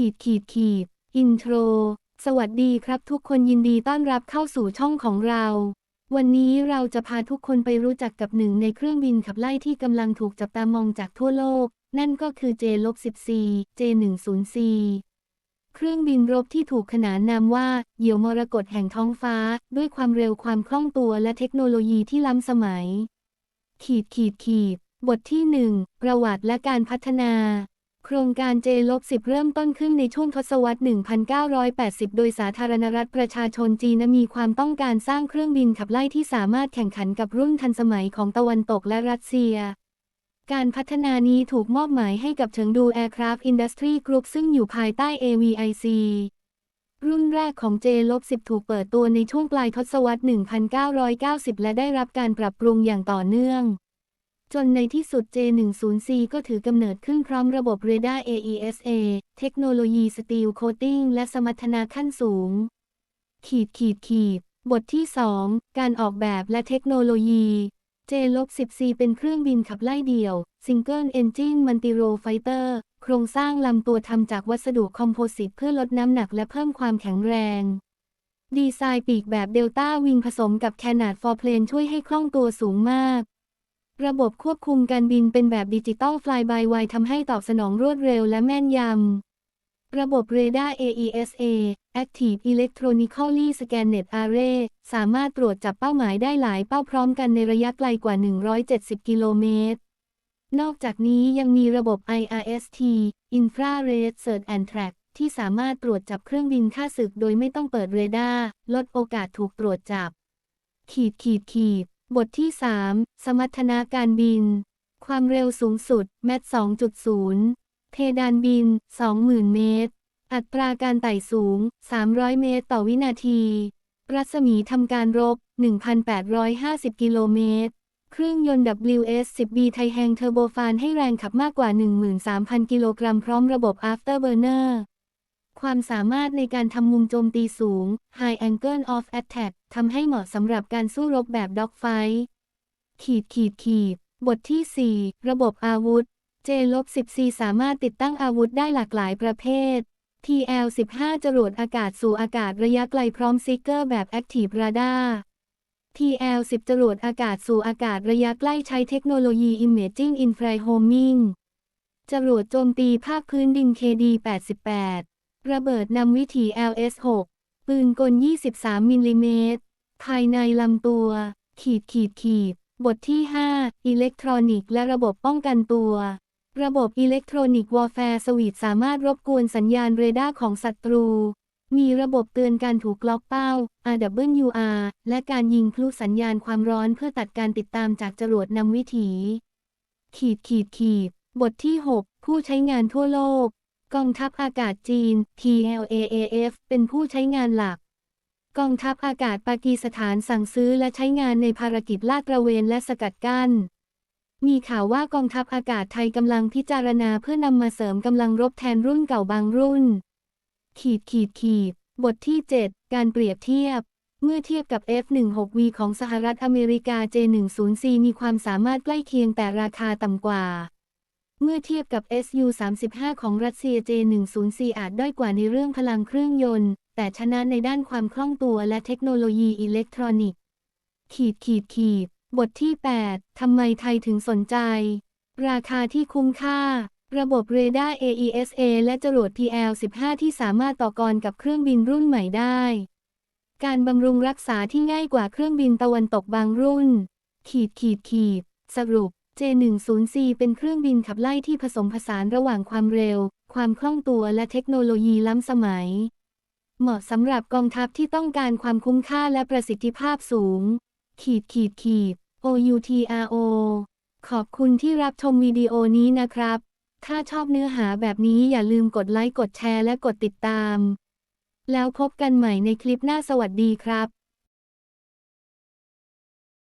ขีดขีดขีดอินโทร สวัสดีครับทุกคนยินดีต้อนรับเข้าสู่ช่องของเรา วันนี้เราจะพาทุกคนไปรู้จักกับหนึ่งในเครื่องบินขับไล่ที่กำลังถูกจับตามองจากทั่วโลก นั่นก็คือ J-14 J-10C เครื่องบินรบที่ถูกขนานนามว่า เหยี่ยวมรกตแห่งท้องฟ้า ด้วยความเร็วความคล่องตัวและเทคโนโลยีที่ล้ำสมัย ขีดขีดขีดบทที่ 1 ประวัติและการพัฒนา โครงการ J-10 เริ่มต้นขึ้นในช่วงทศวรรษ 1980 โดยสาธารณรัฐประชาชนจีนมีความต้องการสร้างเครื่องบินขับไล่ที่สามารถแข่งขันกับรุ่นทันสมัยของตะวันตกและรัสเซีย การพัฒนานี้ถูกมอบหมายให้กับเฉิงดู Aircraft Industry Group ซึ่งอยู่ภายใต้ AVIC รุ่นแรกของ J-10 ถูกเปิดตัวในช่วงปลายทศวรรษ 1990 และได้รับการปรับปรุงอย่างต่อเนื่อง จนในที่สุด J10C ก็ถือกำเนิดขึ้นพร้อมระบบเรดาร์ AESA เทคโนโลยีสตีลโคตติ้งและสมรรถนะขั้นสูง ขีดขีดขีด บทที่ 2 การออกแบบและเทคโนโลยี J-10C เป็นเครื่องบินขับไล่เดี่ยว Single Engine Multi-Role Fighter โครงสร้างลำตัวทำจากวัสดุคอมโพสิตเพื่อลดน้ำหนักและเพิ่มความแข็งแรงดีไซน์ปีกแบบเดลต้าวิงผสมกับแคนาดฟอร์เพลนช่วยให้คล่องตัวสูงมาก ระบบควบคุมการบินเป็นแบบดิจิตอลฟลายบายไวทำให้ตอบสนองรวดเร็วและแม่นยำ ระบบเรดาร์ AESA Active Electronically Scanned Array สามารถตรวจจับเป้าหมายได้หลายเป้าพร้อมกันในระยะไกลกว่า 170 กิโลเมตร นอกจากนี้ยังมีระบบ IRST Infrared Search and Track ที่สามารถตรวจจับเครื่องบินค่าศึกโดยไม่ต้องเปิดเรดาร์ ลดโอกาสถูกตรวจจับ ขีดขีดขีด บทที่ 3 สมรรถนะการบิน ความเร็วสูงสุด แมท2.0 เพดานบิน 20,000 เมตร อัตราการไต่สูง 300 เมตรต่อวินาที รัศมีทำการรบ 1,850 กิโลเมตร เครื่องยนต์ WS-10B ไทแฮงเทอร์โบฟานให้แรงขับมากกว่า 13,000 กิโลกรัมพร้อมระบบ Afterburner ความสามารถในการทำมุมโจมตีสูง High Angle of Attack ทำให้เหมาะสำหรับการสู้รบแบบด็อกไฟขีดขีดขีด บทที่ 4 ระบบอาวุธ J-10C สามารถติดตั้งอาวุธได้หลากหลายประเภท TL-15 จรวดอากาศสู่อากาศระยะไกลพร้อมซิกเกอร์แบบ Active Radar TL-10 จรวดอากาศสู่อากาศระยะใกล้ใช้เทคโนโลยี Imaging Infrared Homing จรวดโจมตีภาคพื้นดิน KD-88 ระเบิดนำวิถี LS-6 ปืนกล 23 มิลลิเมตร ภายในลำตัว ขีดขีดขีด บทที่ 5 อิเล็กทรอนิกส์และระบบป้องกันตัว ระบบอิเล็กทรอนิกส์วอร์แฟร์สวีทสามารถรบกวนสัญญาณเรดาร์ของศัตรู มีระบบเตือนการถูกล็อกเป้า RWR และการยิงพลุสัญญาณความร้อนเพื่อตัดการติดตามจากจรวดนำวิถี ขีดขีดขีด บทที่ 6 ผู้ใช้งานทั่วโลก กองทัพอากาศจีน TLAAF เป็นผู้ใช้งานหลัก กองทัพอากาศปากีสถานสั่งซื้อและใช้งานในภารกิจลาดตระเวนและสกัดกั้น มีข่าวว่ากองทัพอากาศไทยกำลังพิจารณาเพื่อนำมาเสริมกำลังรบแทนรุ่นเก่าบางรุ่น ขีดขีดขีด บทที่ 7 การเปรียบเทียบเมื่อเทียบกับ F-16V ของสหรัฐอเมริกา J-10C มีความสามารถใกล้เคียงแต่ราคาต่ำกว่า เมื่อเทียบกับ Su-35 ของรัสเซีย J-10C อาจด้อยกว่าในเรื่องพลังเครื่องยนต์ แต่ชนะในด้านความคล่องตัวและเทคโนโลยีอิเล็กทรอนิกส์ ขีดขีดขีด บทที่ 8 ทำไมไทยถึงสนใจ ราคาที่คุ้มค่า ระบบเรดาร์ AESA และจรวด PL-15 ที่สามารถต่อกรกับเครื่องบินรุ่นใหม่ได้ การบำรุงรักษาที่ง่ายกว่าเครื่องบินตะวันตกบางรุ่น ขีดขีดขีด สรุป J10C เป็นเครื่องบินขับไล่ที่ผสมผสานระหว่างความเร็ว ความคล่องตัวและเทคโนโลยีล้ำสมัย เหมาะสำหรับกองทัพที่ต้องการความคุ้มค่าและประสิทธิภาพสูง ขีดขีดขีด OUTRO ขอบคุณที่รับชมวิดีโอนี้นะครับ ถ้าชอบเนื้อหาแบบนี้อย่าลืมกดไลค์ กดแชร์ และกดติดตาม แล้วพบกันใหม่ในคลิปหน้าสวัสดีครับ